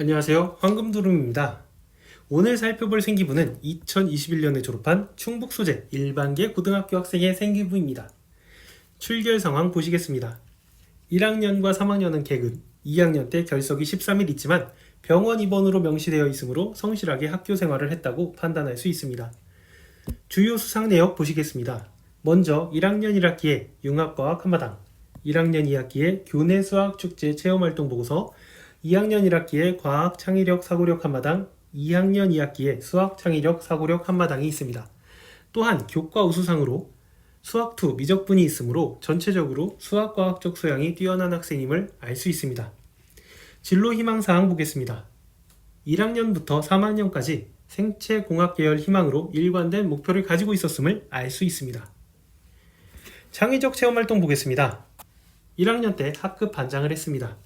안녕하세요. 황금두rum입니다. 오늘 살펴볼 생기부는 2021년에 졸업한 충북 소재 일반계 고등학교 학생의 생기부입니다. 출결 상황 보시겠습니다. 1학년과 3학년은 개근, 2학년 때 결석이 13일 있지만 병원 입원으로 명시되어 있으므로 성실하게 학교 생활을 했다고 판단할 수 있습니다. 주요 수상 내역 보시겠습니다. 먼저 1학년 1학기에 융합과학 한마당, 1학년 2학기에 교내 수학 축제 체험활동 보고서, 2학년 1학기에 과학 창의력 사고력 한마당, 2학년 2학기에 수학 창의력 사고력 한마당이 있습니다. 또한 교과 우수상으로 수학 2 미적분이 있으므로 전체적으로 수학 과학적 소양이 뛰어난 학생임을 알 수 있습니다. 진로 희망 사항 보겠습니다. 1학년부터 3학년까지 생체 공학 계열 희망으로 일관된 목표를 가지고 있었음을 알 수 있습니다. 창의적 체험 활동 보겠습니다. 1학년 때 학급 반장을 했습니다.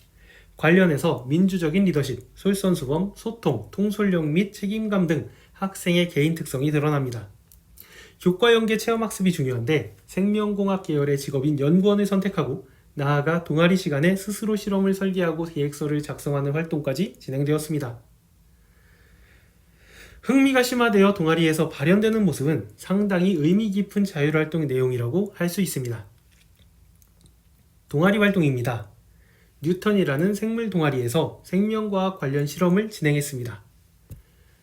관련해서 민주적인 리더십, 솔선수범, 소통, 통솔력 및 책임감 등 학생의 개인 특성이 드러납니다. 교과 연계 체험학습이 중요한데 생명공학 계열의 직업인 연구원을 선택하고 나아가 동아리 시간에 스스로 실험을 설계하고 계획서를 작성하는 활동까지 진행되었습니다. 흥미가 심화되어 동아리에서 발현되는 모습은 상당히 의미 깊은 자율활동 내용이라고 할 수 있습니다. 동아리 활동입니다. 뉴턴이라는 생물 동아리에서 생명과학 관련 실험을 진행했습니다.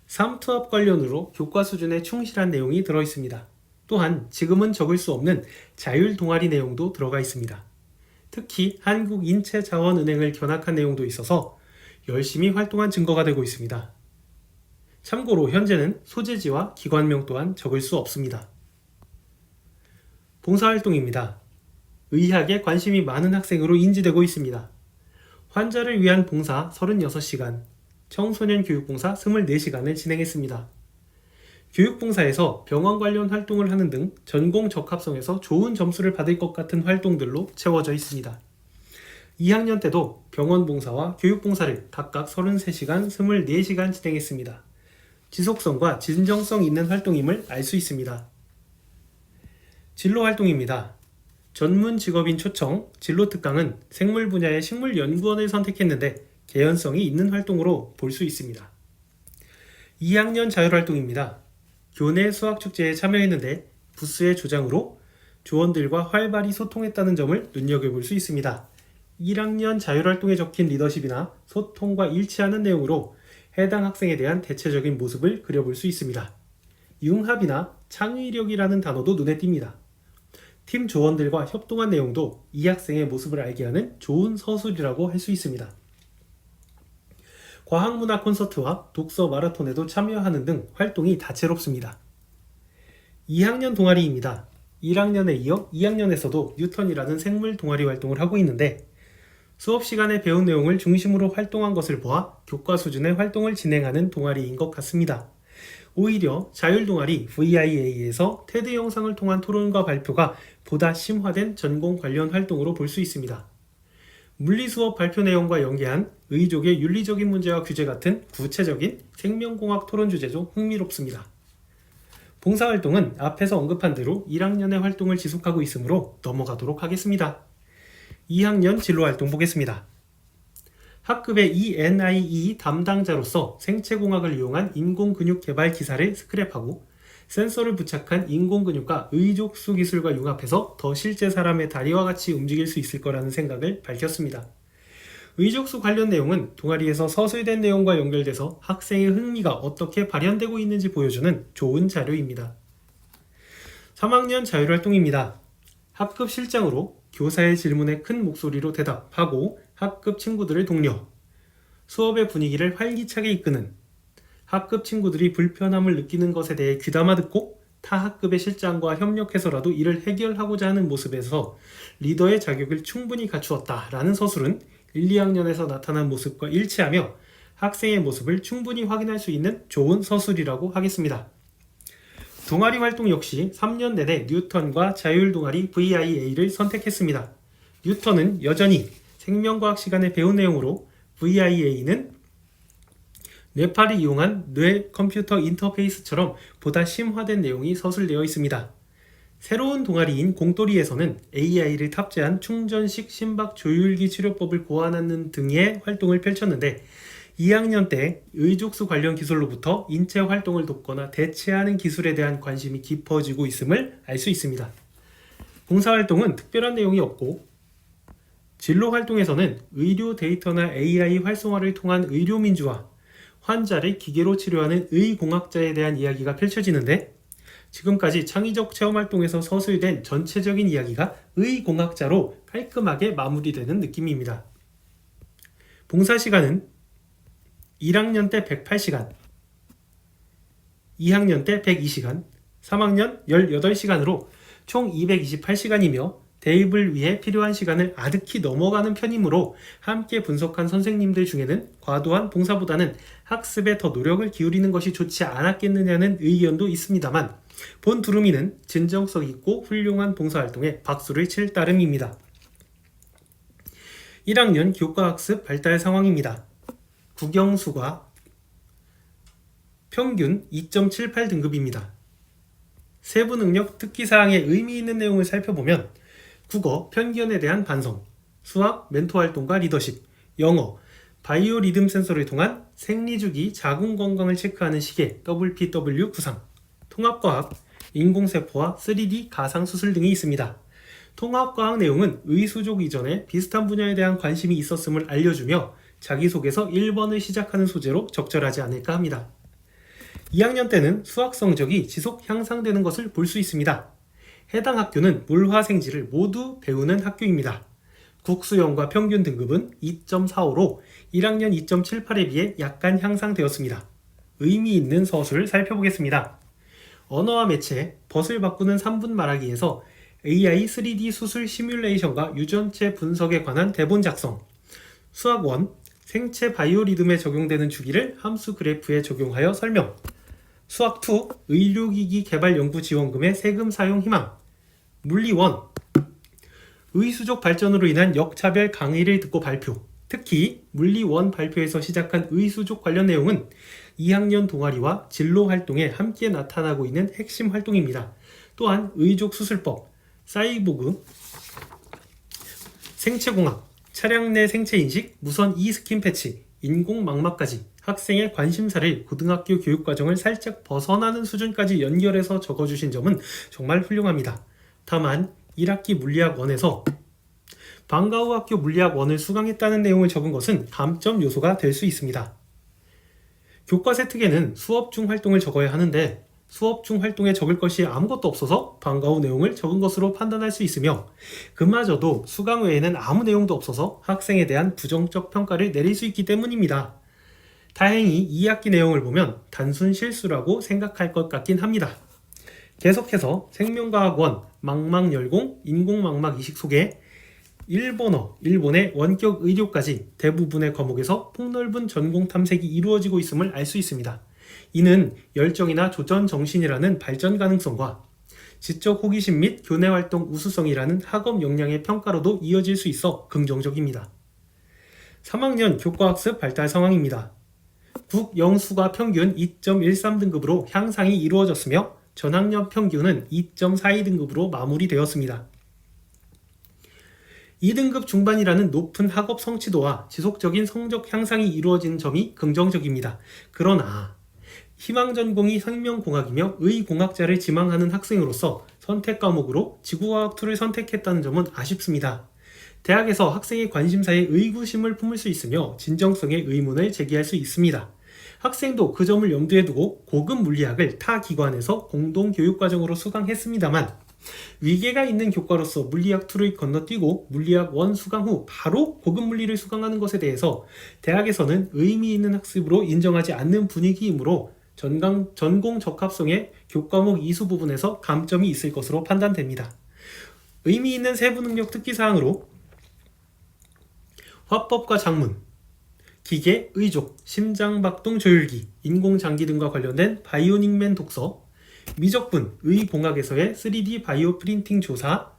삼투압 관련으로 교과 수준에 충실한 내용이 들어 있습니다. 또한 지금은 적을 수 없는 자율 동아리 내용도 들어가 있습니다. 특히 한국인체자원은행을 견학한 내용도 있어서 열심히 활동한 증거가 되고 있습니다. 참고로 현재는 소재지와 기관명 또한 적을 수 없습니다. 봉사활동입니다. 의학에 관심이 많은 학생으로 인지되고 있습니다. 환자를 위한 봉사 36시간, 청소년 교육봉사 24시간을 진행했습니다. 교육봉사에서 병원 관련 활동을 하는 등 전공 적합성에서 좋은 점수를 받을 것 같은 활동들로 채워져 있습니다. 2학년 때도 병원 봉사와 교육 봉사를 각각 33시간, 24시간 진행했습니다. 지속성과 진정성 있는 활동임을 알 수 있습니다. 진로 활동입니다. 전문 직업인 초청, 진로 특강은 생물 분야의 식물 연구원을 선택했는데 개연성이 있는 활동으로 볼 수 있습니다. 2학년 자율활동입니다. 교내 수학축제에 참여했는데 부스의 조장으로 조원들과 활발히 소통했다는 점을 눈여겨볼 수 있습니다. 1학년 자율활동에 적힌 리더십이나 소통과 일치하는 내용으로 해당 학생에 대한 대체적인 모습을 그려볼 수 있습니다. 융합이나 창의력이라는 단어도 눈에 띕니다. 팀 조원들과 협동한 내용도 이 학생의 모습을 알게 하는 좋은 서술이라고 할 수 있습니다. 과학문화 콘서트와 독서 마라톤에도 참여하는 등 활동이 다채롭습니다. 2학년 동아리입니다. 1학년에 이어 2학년에서도 뉴턴이라는 생물 동아리 활동을 하고 있는데 수업 시간에 배운 내용을 중심으로 활동한 것을 보아 교과 수준의 활동을 진행하는 동아리인 것 같습니다. 오히려 자율동아리 VIA에서 테드 영상을 통한 토론과 발표가 보다 심화된 전공 관련 활동으로 볼 수 있습니다. 물리 수업 발표 내용과 연계한 의족의 윤리적인 문제와 규제 같은 구체적인 생명공학 토론 주제도 흥미롭습니다. 봉사활동은 앞에서 언급한 대로 1학년의 활동을 지속하고 있으므로 넘어가도록 하겠습니다. 2학년 진로활동 보겠습니다. 학급의 ENIE 담당자로서 생체공학을 이용한 인공근육 개발 기사를 스크랩하고 센서를 부착한 인공근육과 의족수 기술과 융합해서 더 실제 사람의 다리와 같이 움직일 수 있을 거라는 생각을 밝혔습니다. 의족수 관련 내용은 동아리에서 서술된 내용과 연결돼서 학생의 흥미가 어떻게 발현되고 있는지 보여주는 좋은 자료입니다. 3학년 자율활동입니다. 학급 실장으로 교사의 질문에 큰 목소리로 대답하고 학급 친구들을 독려, 수업의 분위기를 활기차게 이끄는 학급 친구들이 불편함을 느끼는 것에 대해 귀담아 듣고 타 학급의 실장과 협력해서라도 이를 해결하고자 하는 모습에서 리더의 자격을 충분히 갖추었다라는 서술은 1, 2학년에서 나타난 모습과 일치하며 학생의 모습을 충분히 확인할 수 있는 좋은 서술이라고 하겠습니다. 동아리 활동 역시 3년 내내 뉴턴과 자율동아리 VIA를 선택했습니다. 뉴턴은 여전히 생명과학 시간에 배운 내용으로 VIA는 뇌파를 이용한 뇌 컴퓨터 인터페이스처럼 보다 심화된 내용이 서술되어 있습니다. 새로운 동아리인 공돌이에서는 AI를 탑재한 충전식 심박 조율기 치료법을 고안하는 등의 활동을 펼쳤는데 2학년 때 의족수 관련 기술로부터 인체 활동을 돕거나 대체하는 기술에 대한 관심이 깊어지고 있음을 알 수 있습니다. 봉사활동은 특별한 내용이 없고 진로 활동에서는 의료 데이터나 AI 활성화를 통한 의료 민주화, 환자를 기계로 치료하는 의공학자에 대한 이야기가 펼쳐지는데 지금까지 창의적 체험 활동에서 서술된 전체적인 이야기가 의공학자로 깔끔하게 마무리되는 느낌입니다. 봉사 시간은 1학년 때 108시간, 2학년 때 102시간, 3학년 18시간으로 총 228시간이며 대입을 위해 필요한 시간을 아득히 넘어가는 편이므로 함께 분석한 선생님들 중에는 과도한 봉사보다는 학습에 더 노력을 기울이는 것이 좋지 않았겠느냐는 의견도 있습니다만 본 두루미는 진정성 있고 훌륭한 봉사활동에 박수를 칠 따름입니다. 1학년 교과학습 발달 상황입니다. 국영수가 평균 2.78 등급입니다. 세부 능력 특기 사항에 의미 있는 내용을 살펴보면 국어 편견에 대한 반성, 수학 멘토 활동과 리더십, 영어 바이오 리듬 센서를 통한 생리주기 자궁 건강을 체크하는 시계 WPW 구상, 통합과학 인공세포와 3D 가상 수술 등이 있습니다. 통합과학 내용은 의수족 이전에 비슷한 분야에 대한 관심이 있었음을 알려주며 자기소개서 1번을 시작하는 소재로 적절하지 않을까 합니다. 2학년 때는 수학 성적이 지속 향상되는 것을 볼 수 있습니다. 해당 학교는 물화생지를 모두 배우는 학교입니다. 국수형과 평균 등급은 2.45로 1학년 2.78에 비해 약간 향상되었습니다. 의미 있는 서술을 살펴보겠습니다. 언어와 매체, 벗을 바꾸는 3분 말하기에서 AI 3D 수술 시뮬레이션과 유전체 분석에 관한 대본 작성, 수학 1, 생체 바이오 리듬에 적용되는 주기를 함수 그래프에 적용하여 설명, 수학 2, 의료기기 개발 연구 지원금의 세금 사용 희망, 물리 1, 의수족 발전으로 인한 역차별 강의를 듣고 발표, 특히 물리 1 발표에서 시작한 의수족 관련 내용은 2학년 동아리와 진로 활동에 함께 나타나고 있는 핵심 활동입니다. 또한 의족 수술법, 사이보그, 생체공학, 차량 내 생체 인식, 무선 이스킨 패치, 인공 망막까지 학생의 관심사를 고등학교 교육과정을 살짝 벗어나는 수준까지 연결해서 적어주신 점은 정말 훌륭합니다. 다만 1학기 물리학 1에서 방과후 학교 물리학 1을 수강했다는 내용을 적은 것은 감점 요소가 될 수 있습니다. 교과 세 특에는 수업 중 활동을 적어야 하는데 수업 중 활동에 적을 것이 아무것도 없어서 방과 후 내용을 적은 것으로 판단할 수 있으며 그마저도 수강 외에는 아무 내용도 없어서 학생에 대한 부정적 평가를 내릴 수 있기 때문입니다. 다행히 2학기 내용을 보면 단순 실수라고 생각할 것 같긴 합니다. 계속해서 생명과학원, 망막열공, 인공망막 이식 소개, 일본어, 일본의 원격 의료까지 대부분의 과목에서 폭넓은 전공 탐색이 이루어지고 있음을 알 수 있습니다. 이는 열정이나 조전 정신이라는 발전 가능성과 지적 호기심 및 교내 활동 우수성이라는 학업 역량의 평가로도 이어질 수 있어 긍정적입니다. 3학년 교과학습 발달 상황입니다. 국영수가 평균 2.13등급으로 향상이 이루어졌으며 전학년 평균은 2.42등급으로 마무리되었습니다. 2등급 중반이라는 높은 학업 성취도와 지속적인 성적 향상이 이루어진 점이 긍정적입니다. 그러나 희망 전공이 생명공학이며 의공학자를 지망하는 학생으로서 선택 과목으로 지구과학 2를 선택했다는 점은 아쉽습니다. 대학에서 학생의 관심사에 의구심을 품을 수 있으며 진정성의 의문을 제기할 수 있습니다. 학생도 그 점을 염두에 두고 고급 물리학을 타 기관에서 공동 교육 과정으로 수강했습니다만 위계가 있는 교과로서 물리학 2를 건너뛰고 물리학 1 수강 후 바로 고급 물리를 수강하는 것에 대해서 대학에서는 의미 있는 학습으로 인정하지 않는 분위기이므로 전강, 전공 적합성의 교과목 이수 부분에서 감점이 있을 것으로 판단됩니다. 의미 있는 세부 능력 특기 사항으로 화법과 작문, 기계, 의족, 심장박동 조율기, 인공장기 등과 관련된 바이오닉맨 독서, 미적분, 의공학에서의 3D 바이오 프린팅 조사,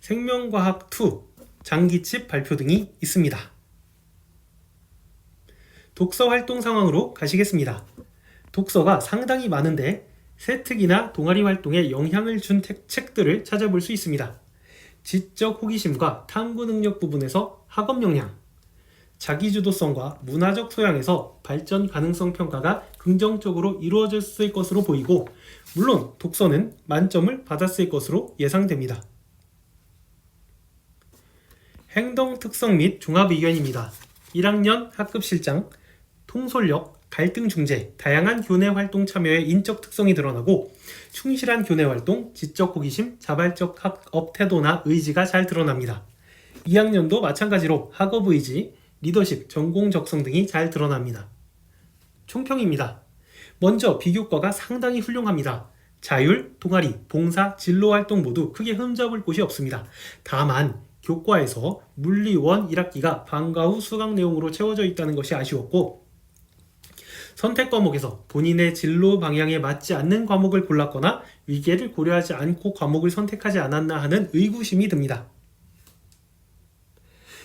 생명과학 2, 장기칩 발표 등이 있습니다. 독서 활동 상황으로 가시겠습니다. 독서가 상당히 많은데 세특이나 동아리 활동에 영향을 준 책- 책들을 찾아볼 수 있습니다. 지적 호기심과 탐구 능력 부분에서 학업 역량, 자기주도성과 문화적 소양에서 발전 가능성 평가가 긍정적으로 이루어졌을 것으로 보이고 물론 독서는 만점을 받았을 것으로 예상됩니다. 행동 특성 및 종합 의견입니다. 1학년 학급 실장, 통솔력, 갈등 중재, 다양한 교내 활동 참여의 인적 특성이 드러나고 충실한 교내 활동, 지적 호기심, 자발적 학업 태도나 의지가 잘 드러납니다. 2학년도 마찬가지로 학업 의지, 리더십, 전공 적성 등이 잘 드러납니다. 총평입니다. 먼저 비교과가 상당히 훌륭합니다. 자율, 동아리, 봉사, 진로 활동 모두 크게 흠잡을 곳이 없습니다. 다만 교과에서 물리원 1학기가 방과 후 수강 내용으로 채워져 있다는 것이 아쉬웠고 선택 과목에서 본인의 진로 방향에 맞지 않는 과목을 골랐거나 위계를 고려하지 않고 과목을 선택하지 않았나 하는 의구심이 듭니다.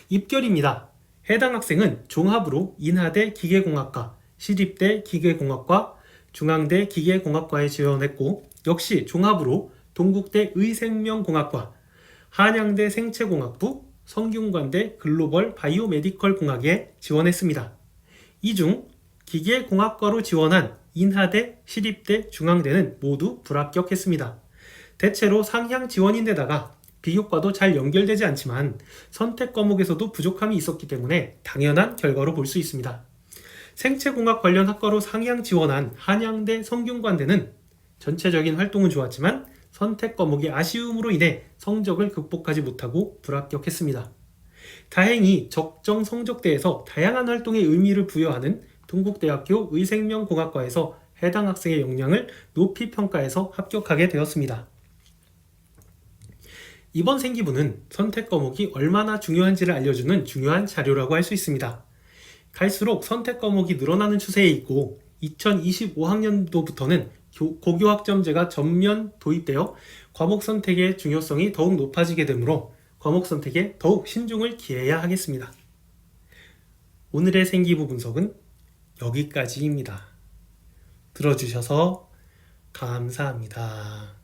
입결입니다. 해당 학생은 종합으로 인하대 기계공학과, 시립대 기계공학과, 중앙대 기계공학과에 지원했고 역시 종합으로 동국대 의생명공학과, 한양대 생체공학부, 성균관대 글로벌 바이오메디컬 공학에 지원했습니다. 이 중 기계공학과로 지원한 인하대, 시립대, 중앙대는 모두 불합격했습니다. 대체로 상향 지원인데다가 비교과도 잘 연결되지 않지만 선택 과목에서도 부족함이 있었기 때문에 당연한 결과로 볼 수 있습니다. 생체공학 관련 학과로 상향 지원한 한양대 성균관대는 전체적인 활동은 좋았지만 선택 과목의 아쉬움으로 인해 성적을 극복하지 못하고 불합격했습니다. 다행히 적정 성적대에서 다양한 활동에 의미를 부여하는 동국대학교 의생명공학과에서 해당 학생의 역량을 높이 평가해서 합격하게 되었습니다. 이번 생기부는 선택 과목이 얼마나 중요한지를 알려주는 중요한 자료라고 할 수 있습니다. 갈수록 선택 과목이 늘어나는 추세에 있고 2025학년도부터는 고교학점제가 전면 도입되어 과목 선택의 중요성이 더욱 높아지게 되므로 과목 선택에 더욱 신중을 기해야 하겠습니다. 오늘의 생기부 분석은 여기까지입니다. 들어주셔서 감사합니다.